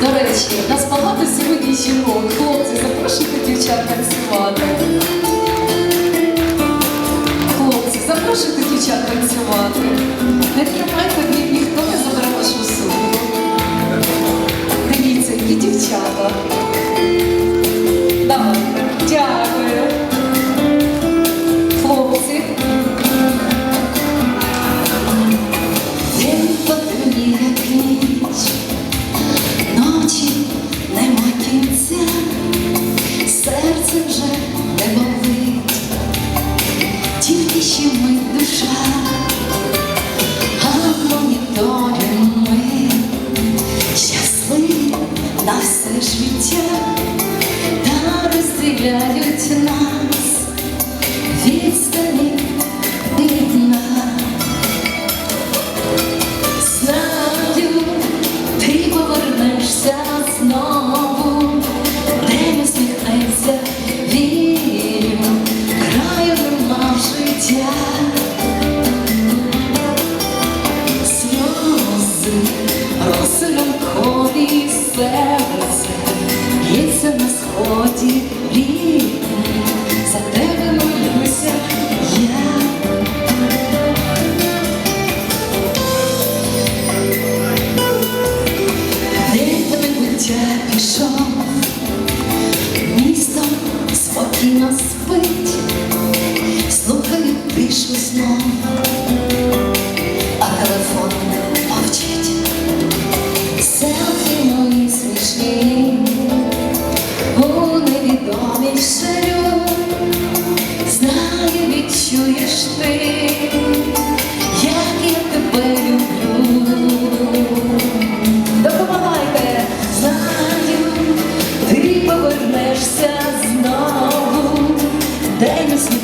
До речі, нас багато сьогодні жінок. Хлопці, запрошуйте дівчат танцювати. Хлопці, запрошуйте дівчат танцювати. Тільки ще ми душа, а моніторимо ми. Щасливі на все життя, Що місто спокійно спить, слухаю тишу знов, а телефон не мовчить, селфі мої смішні, у невідомій ширю, знаю, відчуєш ти. They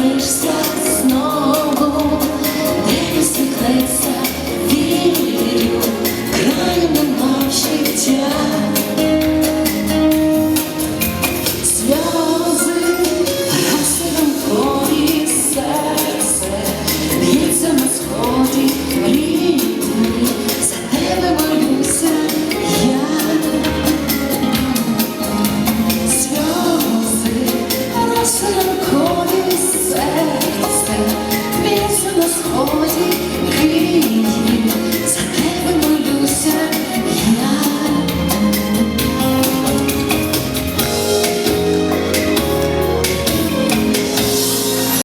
Дивишся знову, де світлиться.